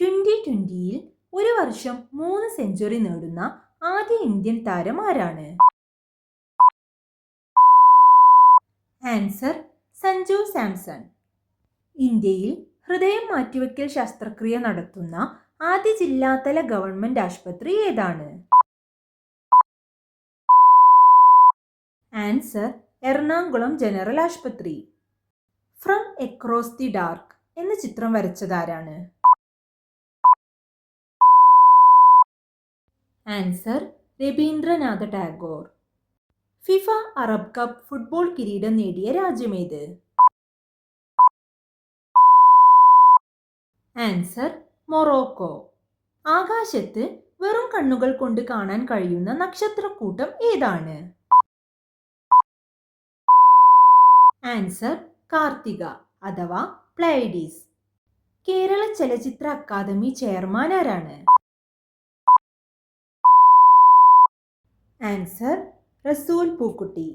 Twenty ട്വന്റിയിൽ ഒരു വർഷം മൂന്ന് സെഞ്ചുറി നേടുന്ന ആദ്യ ഇന്ത്യൻ താരം ആരാണ്? ആൻസർ സഞ്ജു സാംസൺ. ഇന്ത്യയിൽ ഹൃദയം മാറ്റിവെക്കൽ ശസ്ത്രക്രിയ നടത്തുന്ന ആദ്യ ജില്ലാതല ഗവൺമെന്റ് ആശുപത്രി ഏതാണ്? ആൻസർ എറണാകുളം ജനറൽ ആശുപത്രി. ഫ്രം എക്രോസ് ദി ഡാർക്ക് എന്ന ചിത്രം വരച്ചതാരാണ് answer Rabindranath Tagore FIFA Arab cup football കിരീടം നേടിയ രാജ്യമേത് ആൻസർ മൊറോക്കോ. ആകാശത്ത് വെറും കണ്ണുകൾ കൊണ്ട് കാണാൻ കഴിയുന്ന നക്ഷത്രക്കൂട്ടം ഏതാണ്? ആൻസർ കാർത്തിക അഥവാ പ്ലൈഡീസ്. കേരള ചലച്ചിത്ര അക്കാദമി ചെയർമാൻ ആരാണ്? ആൻസർ റസൂൽ പൂക്കുട്ടി.